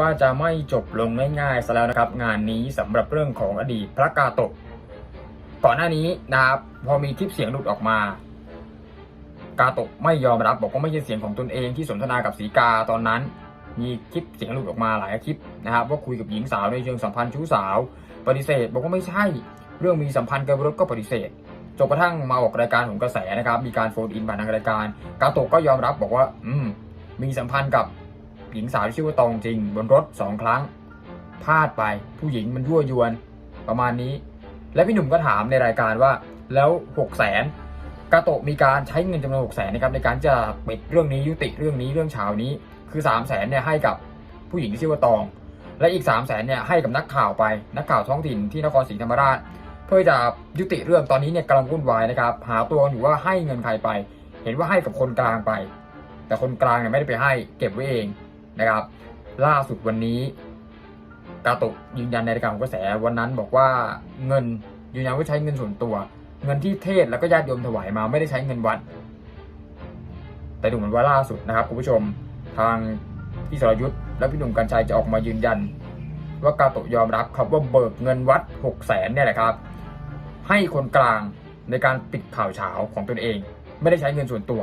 ว่าจะไม่จบลงง่ายๆซะแล้วนะครับ งานนี้สำหรับเรื่องของอดีตพระกาโตะก่อนหน้านี้นะครับพอมีคลิปเสียงหลุดออกมา กาโตะไม่ยอมรับบอกว่าไม่ใช่เสียงของตนเองที่สนทนากับสีกาตอนนั้น มีคลิปเสียงหลุดออกมาหลายคลิปนะครับว่าคุยกับหญิงสาวในเชิงสัมพันธ์ชู้สาว ปฏิเสธ บอกว่าไม่ใช่ เรื่องมีสัมพันธ์กับรถก็ปฏิเสธจนกระทั่งมาออกรายการของกระแสนะครับ มีการโฟนอินผ่านทางรายการ กาโตะก็ยอมรับบอกว่า อืม มีสัมพันธ์กับ หญิงสาวที่ชื่อว่าตองจริง บนรถสองครั้งพลาดไปผู้หญิงมันยั่วยวนประมาณนี้ และพี่หนุ่มก็ถามในรายการว่าแล้วหกแสนกาโตะมีการใช้เงินจำนวนหกแสนนะครับในการจะปิดเรื่องนี้ยุติเรื่องนี้เรื่องเช้านี้คือสามแสนเนี่ยให้กับผู้หญิงที่ชื่อว่าตอง และอีก3 0 0แสนเนี่ยให้กับนักข่าวไปนักข่าวท้องถิ่นที่นครศรีธรรมราช เพื่อจะยุติเรื่องตอนนี้เนี่ยกำลังวุ่นวายนะครับหาตัวอยู่ว่าให้เงินใครไป เห็นว่าให้กับคนกลางไป แต่คนกลางเนี่ยไม่ได้ไปให้เก็บไว้เอง นะครับ ล่าสุดวันนี้กาโตะยืนยันในรายการของกระแสวันนั้นบอกว่าเงินยืนยันว่าใช้เงินส่วนตัว เงินที่เทศแล้วก็ญาติโยมถวายมาไม่ได้ใช้เงินวัด แต่ดูเหมือนว่าล่าสุดนะครับคุณผู้ชมทางพี่สรยุทธ์และพี่หนุ่มกัญชัยจะออกมายืนยัน ว่ากาโตะยอมรับครับว่าเบิกเงินวัด6 0แสนเนี่ยแหละครับ ให้คนกลางในการปิดข่าวเฉาของตนเอง ไม่ได้ใช้เงินส่วนตัว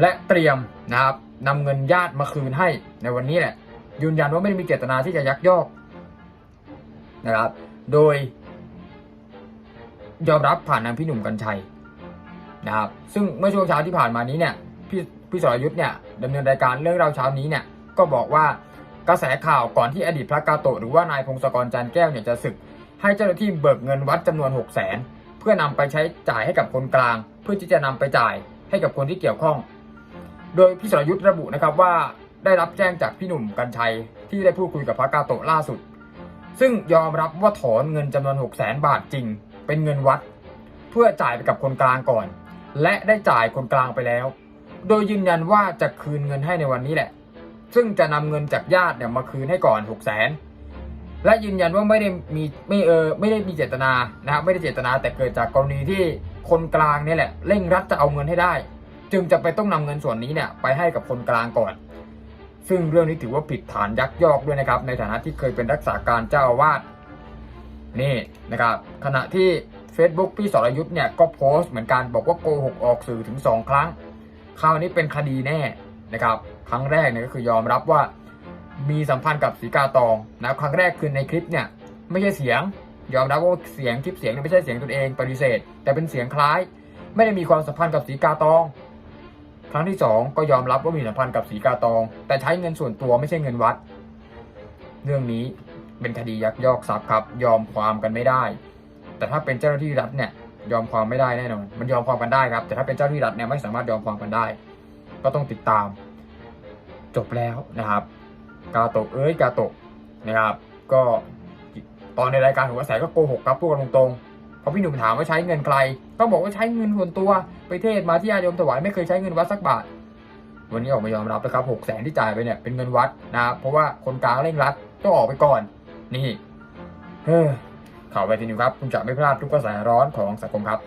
และเตรียมนะครับ นำเงินญาติมาคืนให้ในวันนี้แหละ ยืนยันว่าไม่ได้มีเจตนาที่จะยักยอกนะครับ โดย ยอมรับผ่านทางพี่หนุ่มกัญชัยนะครับ ซึ่งเมื่อช่วงเช้าที่ผ่านมานี้เนี่ยพี่พี่สรยุทธ์เนี่ยดำเนินรายการเรื่องราวเช้านี้เนี่ยก็บอกว่ากระแสข่าวก่อนที่อดีตพระกาโตะหรือว่านายพงศกรจันแก้วเนี่ยจะศึก ให้เจ้าหน้าที่เบิกเงินวัดจำนวน 6 0 0 0 0นเพื่อนำไปใช้จ่ายให้กับคนกลาง เพื่อที่จะนำไปจ่ายให้กับคนที่เกี่ยวข้อง โดยพี่สรยุทธ์ระบุนะครับว่าได้รับแจ้งจากพี่หนุ่มกัญชัยที่ได้พูดคุยกับพระกาโตะล่าสุด ซึ่งยอมรับว่าถอนเงินจำนวน 6 0 0 0 0 0บาทจริง เป็นเงินวัด เพื่อจ่ายไปกับคนกลางก่อน และได้จ่ายคนกลางไปแล้ว โดยยืนยันว่าจะคืนเงินให้ในวันนี้แหละ ซึ่งจะนำเงินจากญาติเนี่ยมาคืนให้ก่อน 6 0 0 0 0 0และยืนยันว่าไม่ได้มีไม่เออไม่ได้มีเจตนานะครับไม่ได้เจตนาแต่เกิดจากกรณีที่คนกลางนี่แหละเร่งรัดจะเอาเงินให้ได้ จึงจะไปต้องนำเงินส่วนนี้เนี่ยไปให้กับคนกลางก่อน ซึ่งเรื่องนี้ถือว่าผิดฐานยักยอกด้วยนะครับ ในฐานะที่เคยเป็นรักษาการเจ้าอาวาสนี่นะครับขณะที่ Facebook พี่สรยุทธ์เนี่ยก็โพสต์เหมือนกันบอกว่าโกหกออกสื่อถึง 2 ครั้งคราวนี้เป็นคดีแน่นะครับครั้งแรกเนี่ยก็คือยอมรับว่ามีสัมพันธ์กับสีกาตองนะครั้งแรกคือในคลิปเนี่ยไม่ใช่เสียง ยอมรับว่าเสียงคลิปเสียงนี่ยไม่ใช่เสียงตนเองปฏิเสธ แต่เป็นเสียงคล้าย ไม่ได้มีความสัมพันธ์กับสีกาตอง ครั้งที่สองก็ยอมรับว่ามีสัมพันธ์กับสีกาตอง แต่ใช้เงินส่วนตัวไม่ใช่เงินวัด เรื่องนี้เป็นคดียักยอกทรัพย์ครับ ยอมความกันไม่ได้ แต่ถ้าเป็นเจ้าหน้าที่รัฐเนี่ยยอมความไม่ได้แน่นอนมันยอมความกันได้ครับ แต่ถ้าเป็นเจ้าหน้าที่รัฐเนี่ยไม่สามารถยอมความกันได้ ก็ต้องติดตาม จบแล้วนะครับ กาโตะเอ้ยกาโตะนะครับ ก็ตอนในรายการของกระแสก็โกหกครับพูดกันตรงๆ พอพี่หนุ่มถามว่าใช้เงินใครต้องบอกว่าใช้เงินส่วนตัวไปเทศมาที่อาโยมถวายไม่เคยใช้เงินวัดสักบาท วันนี้ออกมายอมรับนะครับหกแสนที่จ่ายไปเนี่ยเป็นเงินวัดนะเพราะว่าคนกลางเร่งรัดต้องออกไปก่อน นี่เฮ้อข่าวไปทีนิวครับ คุณจะไม่พลาดทุกกระแสร้อนของสังคมครับ